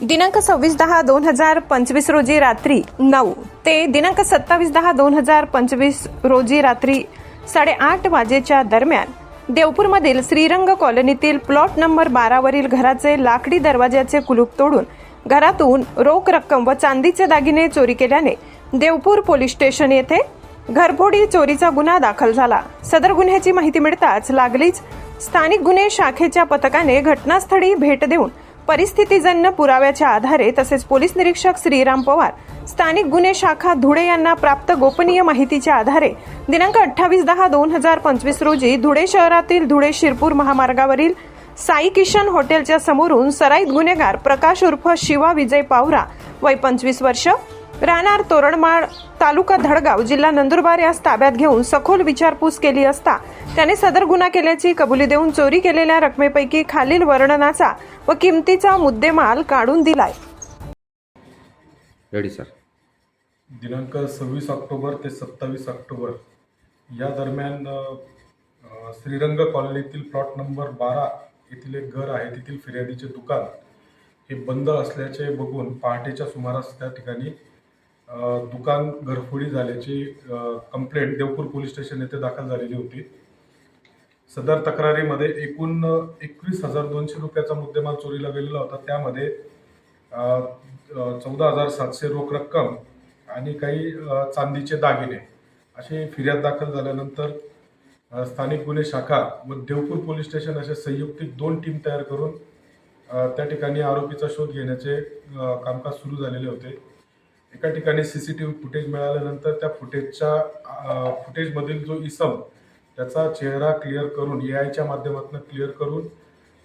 दिनांक सव्वीस दहा दोन हजार पंचवीस रोजी रात्री नऊ ते दिनांक सत्तावीस दहा दोन हजार पंचवीस रोजी रात्री साडेआठ वाजेच्या दरम्यान देवपूरमधील श्रीरंग कॉलनीतील प्लॉट नंबर बारावरील घराचे लाकडी दरवाजाचे कुलूप तोडून घरातून रोख रक्कम व चांदीचे दागिने चोरी केल्याने देवपूर पोलीस स्टेशन येथे घरफोडी चोरीचा गुन्हा दाखल झाला. सदर गुन्ह्याची माहिती मिळताच लागलीच स्थानिक गुन्हे शाखेच्या पथकाने घटनास्थळी भेट देऊन परिस्थितीजन्य पुराव्याच्या आधारे तसेच पोलीस निरीक्षक श्रीराम पवार स्थानिक गुन्हे शाखा धुळे यांना प्राप्त गोपनीय माहितीच्या आधारे दिनांक अठ्ठावीस दहा दोन हजार पंचवीस रोजी धुळे शहरातील धुळे शिरपूर महामार्गावरील साई किशन हॉटेलच्या समोरून सराईत गुन्हेगार प्रकाश उर्फ शिवा विजय पावरा वय पंचवीस वर्ष राहणार तोरणमाळ तालुका धडगाव जिल्हा नंदुरबार यास ताब्यात घेऊन सखोल विचारपूस केली असता त्याने सदर गुन्हा केल्याची कबुली देऊन चोरी केलेल्या रकमेपैकी खालील वर्णनाचा व किमतीचा मुद्देमाल काढून दिलाय. रेडी सर दिनांक सव्वीस ऑक्टोबर ते सत्तावीस ऑक्टोबर या दरम्यान श्रीरंग कॉलनीतील प्लॉट नंबर बारा येथील एक घर आहे. तेथील फिर्यादीचे दुकान हे बंद असल्याचे बघून पहाटेच्या सुमारास त्या ठिकाणी दुकान घरफोडी झाल्याची कंप्लेंट देवपूर पोलीस स्टेशन येथे दाखल झालेली होती. सदर तक्रारीमध्ये एकूण एकवीस हजार दोनशे रुपयाचा मुद्देमाल चोरीला गेलेला होता. त्यामध्ये चौदा हजार सातशे रोख रक्कम आणि काही चांदीचे दागिने अशी फिर्याद दाखल झाल्यानंतर स्थानिक गुन्हे शाखा व देवपूर पोलीस स्टेशन असे संयुक्तिक दोन टीम तयार करून त्या ठिकाणी आरोपीचा शोध घेण्याचे कामकाज सुरू झालेले होते. एका ठिकाणी C C T V footage मिळाल्यानंतर त्या फुटेजच्या फुटेजमधील जो इसम त्याचा चेहरा क्लिअर करून ए आयच्या माध्यमातून क्लिअर करून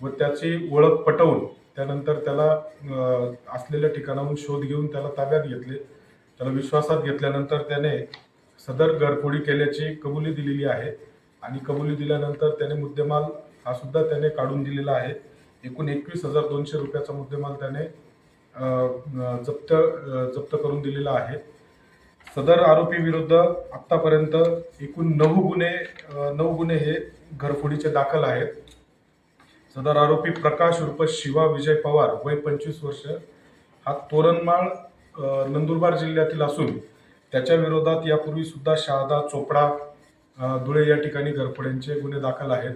व त्याची ओळख पटवून त्यानंतर त्याला असलेल्या ठिकाणाहून शोध घेऊन त्याला ताब्यात घेतले. त्याला विश्वासात घेतल्यानंतर त्याने सदर घरफोडी केल्याची कबुली दिलेली आहे आणि कबुली दिल्यानंतर त्याने मुद्देमाल हा सुद्धा त्याने काढून दिलेला आहे. एकूण एकवीस हजार दोनशे रुपयाचा मुद्देमाल त्याने जप्त जप्त करून दिलेला आहे. सदर आरोपी विरुद्ध आतापर्यंत एकूण नऊ गुन्हे नऊ गुन्हे हे घरफोडीचे दाखल आहेत. सदर आरोपी प्रकाश उर्फ शिवा विजय पवार वय पंचवीस वर्ष. हा तोरणमाळ नंदुरबार जिल्ह्यातील असून त्याच्या विरोधात यापूर्वी सुद्धा शहादा चोपडा धुळे या ठिकाणी घरफोड्यांचे गुन्हे दाखल आहेत.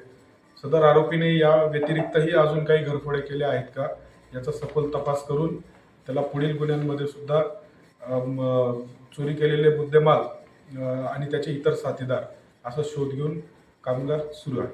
सदर आरोपीने या व्यतिरिक्तही अजून काही घरफोडे केले आहेत का? याचा सखोल तपास करून त्याला पुढील गुन्ह्यांमध्ये सुद्धा चोरी केलेले मुद्देमाल आणि त्याचे इतर साथीदार असा शोध घेऊन कामगार सुरू आहे.